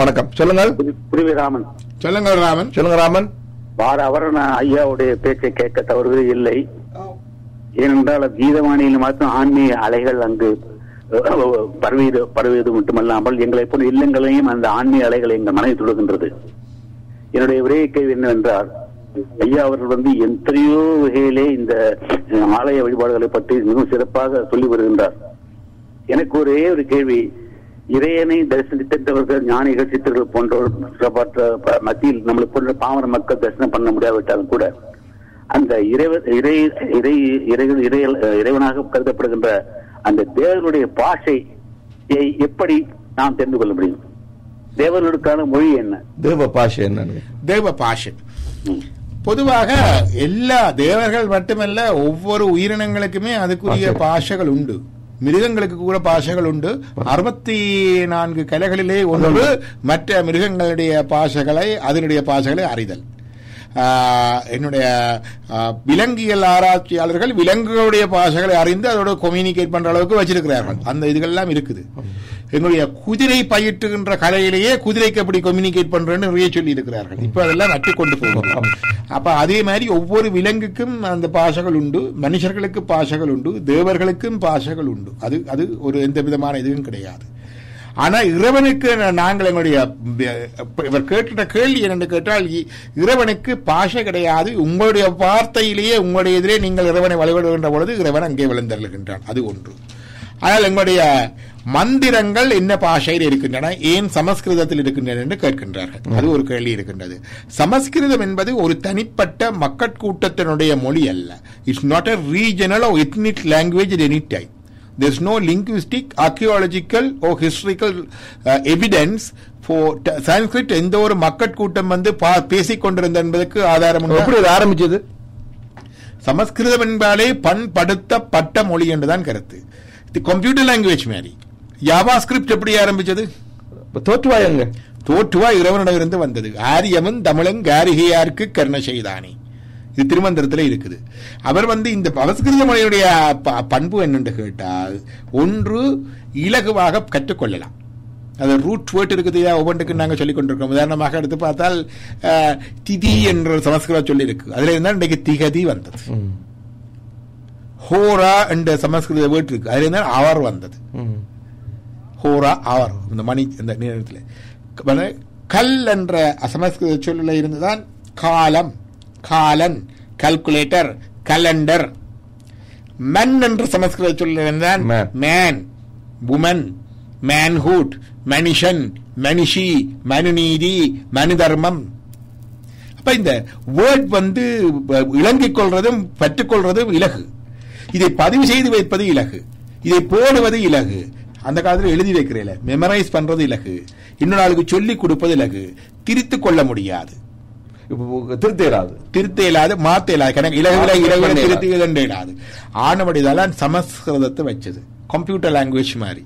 வணக்கம். சொல்லுங்கள். புரிவிராமன் சொல்லுங்க ராமன். சொல்லுங்க ராமன். வார அவர் நான் ஐயாவுடைய பேச்சை கேட்க தவறுவது இல்லை. ஏனென்றால் கீதவாணியில் மாத்திரம் ஆன்மீக அலைகள் அங்கு பரவியது பரவியது மட்டுமல்லாமல் எங்களை போன்ற இல்லங்களையும் அந்த ஆன்மீக அலைகள் எங்கள் மனதை தொடுகின்றது. என்னுடைய ஒரே கேள்வி என்னவென்றால் ஐயா அவர்கள் வந்து எத்தனையோ வகையிலே இந்த ஆலய வழிபாடுகளை பற்றி மிகவும் சிறப்பாக சொல்லி வருகின்றார் எனக்கு ஒரே ஒரு கேள்வி இறையனை தரிசனித்தவர்கள் ஞானிகள் சித்தர்கள் போன்றோர் மற்ற ப- மத்தியில் நம்மளை போன்ற பாமர மக்கள் தரிசனம் பண்ண முடியாவிட்டாலும் கூட அந்த இறைவ இறை இறை இறை- இறை இறைவனாக கருதப்படுகின்ற அந்த தேவனுடைய பாஷையை எப்படி நாம் தெரிந்து கொள்ள முடியும்? தேவர்களுக்கான மொழி என்ன? தேவ பாஷை என்னன்னு. தேவ பாஷை. பொதுவாக எல்லா தேவர்கள் மட்டுமல்ல ஒவ்வொரு உயிரினங்களுக்குமே அதுக்குரிய பாஷை. பாஷைகள் உண்டு. மிருகங்களுக்கு கூட பாஷைகள் உண்டு. அறுபத்தி நான்கு கலைகளிலே ஒன்று மற்ற மிருகங்களுடைய பாஷைகளை அதனுடைய பாஷைகளை அறிதல். என்னுடைய விலங்கியல் ஆராய்ச்சியாளர்கள் விலங்குகளுடைய பாஷைகளை அறிந்து அதோட கம்யூனிகேட் பண்ற அளவுக்கு வச்சிருக்கிறார்கள். அந்த இதுகள்லாம் இருக்குது. எங்களுடைய குதிரை பயிற்றுகின்ற கலையிலேயே குதிரைக்கு எப்படி கம்யூனிகேட் பண்றேன்னு நிறைய சொல்லி இருக்கிறார்கள் இப்ப அதெல்லாம் நட்டு கொண்டு போகிறோம் அப்ப அதே மாதிரி ஒவ்வொரு விலங்குக்கும் அந்த பாஷைகள் உண்டு மனுஷர்களுக்கு பாஷைகள் உண்டு தேவர்களுக்கும் பாஷைகள் உண்டு. அது அது ஒரு எந்த விதமான இதுவும் கிடையாது. ஆனா இறைவனுக்கு நாங்கள் எங்களுடைய இவர் கேட்டுட்ட கேள்வி என்னென்று கேட்டால் இறைவனுக்கு பாஷை கிடையாது. உங்களுடைய வார்த்தையிலேயே உங்களுடைய எதிரே நீங்கள் இறைவனை வழிபடுகின்ற பொழுது இறைவன் அங்கே விழுந்தருகின்றான் அது ஒன்று. ஆனால் எங்களுடைய மந்திரங்கள் என்ன பாஷையில் இருக்கின்றன ஏன் சமஸ்கிருதத்தில் இருக்கின்றன என்று கேட்கின்றார்கள். அது ஒரு கேள்வி இருக்கின்றது. சமஸ்கிருதம் என்பது ஒரு தனிப்பட்ட மக்கட்கூட்டத்தினுடைய மொழி அல்ல. It's not a regional or ethnic language at any time there's no linguistic archaeological or historical uh, evidence sanskrit எந்த ஒரு மக்கட்கூட்டம் வந்து பேசிக் கொண்டிருந்த என்பதற்கு ஆதாரம்? எப்படி ஆரம்பிச்சது? சமஸ்கிருதம் என்பாலே பண்படுத்தப்பட்ட மொழி என்றுதான் கருத்து. இது கம்ப்யூட்டர் லாங்குவேஜ் மாதிரி யாவா ஸ்கிரிப்ட் எப்படி ஆரம்பிச்சது? இப்ப தோற்றுவாயங்க. தோற்றுவா இறைவனிடமிருந்து வந்தது. ஆரியமும் தமிழும் காரிகையாருக்கு கர்ண செய்தானே. இது திருமந்திரத்தில் இருக்குது. அவர் வந்து இந்த சமஸ்கிருத மொழியுடைய பண்பு என்னென்று கேட்டால் ஒன்று இலகுவாக கற்றுக்கொள்ளலாம். அது ரூட் வேர்ட் இருக்குது ஒவ்வொன்றுக்கு நாங்கள் சொல்லிக் கொண்டிருக்கோம் உதாரணமாக எடுத்து பார்த்தால் திதி என்ற சமஸ்கிருத சொல்லி இருக்கு அதுல இருந்தால் இன்றைக்கு திகதி வந்தது. ஹோரா என்ற சமஸ்கிருத வேர்ட் இருக்கு அதுல இருந்தால் அவர் வந்தது. ஹோரா அவர் இந்த மணி இந்த நேரத்தில் கல் என்ற சமஸ்கிருத சொல்லில் இருந்துதான் காலம் காலன் கால்குலேட்டர் கலண்டர் மன் என்ற சமஸ்கிருத சொல்லில் இருந்தான் Man. மேன் உமன் மேன்ஹுட் மனுஷன் மனுஷி மனுநீதி மனு தர்மம் அப்ப இந்த வேர்ட் வந்து அஹ், இலங்கிக் கொள்றதும் பற்றுக்கொள்றதும் இலகு இதை பதிவு செய்து வைப்பது இலகு. இதை போடுவது இலகு. அந்த காலத்துல எழுதி வைக்கிறேன் மெமரைஸ் பண்றது இலகு. இன்னொரு ஆளுக்கு சொல்லி கொடுப்பது இலகு. திரித்துக் கொள்ள முடியாது. இப்ப திருத்த இயலாது. திருத்த இயலாது மாத்த இயலாது. கணக்கு இலகுல இலகுல திருத்தி இயலாது. ஆனபடிதான் சமஸ்கிருதத்தை வச்சது. கம்ப்யூட்டர் லாங்குவேஜ் மாதிரி.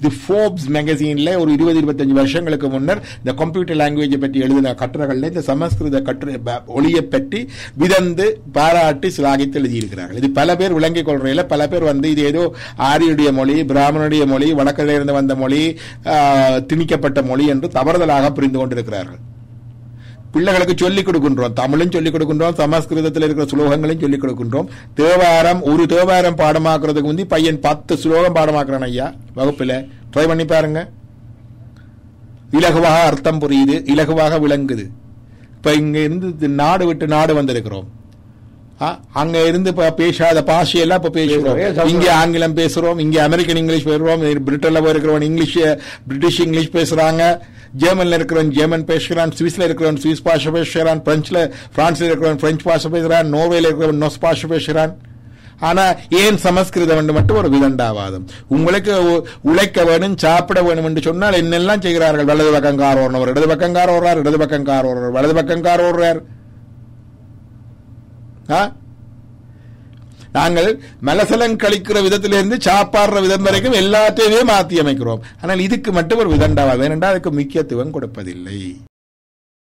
இது ஃபோர்ப்ஸ் மேகசீன்ல ஒரு இருபது இருபத்தஞ்சு வருஷங்களுக்கு முன்னர் இந்த கம்ப்யூட்டர் லாங்குவேஜை பற்றி எழுதின கட்டுரைகள்ல இந்த சமஸ்கிருத கட்டுரை ஒளியை பற்றி விதந்து பாராட்டி சிலாகித்து எழுதியிருக்கிறார்கள். இது பல பேர் விளங்கிக் கொள்றையில் பல பேர் வந்து இது ஏதோ ஆரியனுடைய மொழி பிராமணனுடைய மொழி வடக்கிலிருந்து வந்த மொழி திணிக்கப்பட்ட மொழி என்று தவறுதலாக புரிந்து கொண்டிருக்கிறார்கள். பிள்ளைகளுக்கு சொல்லிக் கொடுக்கின்றோம். தமிழும் சொல்லிக் கொடுக்கின்றோம் சமஸ்கிருதத்தில் இருக்கிற சுலோகங்களையும் சொல்லிக் கொடுக்கின்றோம். தேவாரம் ஒரு தேவாரம் பாடமாக்குறதுக்கு முந்தி பையன் பத்து சுலோகம் பாடமாக்குறான் ஐயா வகுப்புல. ட்ரை பண்ணி பாருங்க. இலகுவாக அர்த்தம் புரியுது இலகுவாக விளங்குது. இப்ப இங்க இருந்து நாடு விட்டு நாடு வந்திருக்கிறோம். அங்க இருந்து பேசாத பாஷையெல்லாம் இப்ப பேசுறோம். இங்க ஆங்கிலம் பேசுறோம் இங்க அமெரிக்கன் இங்கிலீஷ் பேசுறோம் பிரிட்டன்ல இருக்கிறவன் இங்கிலீஷ் பிரிட்டிஷ் இங்கிலீஷ் பேசுறாங்க. ஜெர்மனில் இருக்கிறவன் ஜெர்மன் பேசுகிறான் சுவிஸ்ல இருக்கிறவன் சுவிஸ் பாஷை பேசுகிறான் பிரெஞ்சில் பிரான்ஸில் இருக்கிறவன் பிரெஞ்சு பாஷை பேசுகிறான் நோர்வேல இருக்கிறவன் நோஸ் பாஷை பேசுகிறான். ஆனா ஏன் சமஸ்கிருதம் என்று மட்டும் ஒரு விதண்டாவாதம்? உங்களுக்கு உ- உழைக்க வேணும் சாப்பிட வேணும் என்று சொன்னால் என்னெல்லாம் செய்கிறார்கள்? வலது பக்கம் கார் ஓடுறவர் இடது பக்கம் கார் ஓடுறார் இடது பக்கம் கார் ஓடுறார் வலது பக்கம் கார் ஓடுறார் ஆ? நாங்கள் மலசலம் கழிக்கிற விதத்திலிருந்து சாப்பாடுற விதம் வரைக்கும் எல்லாத்தையுமே மாற்றி அமைக்கிறோம். ஆனால் இதுக்கு மட்டும் ஒரு விதண்டாவாதம் ஏனென்றால் அதுக்கு முக்கியத்துவம் கொடுப்பதில்லை.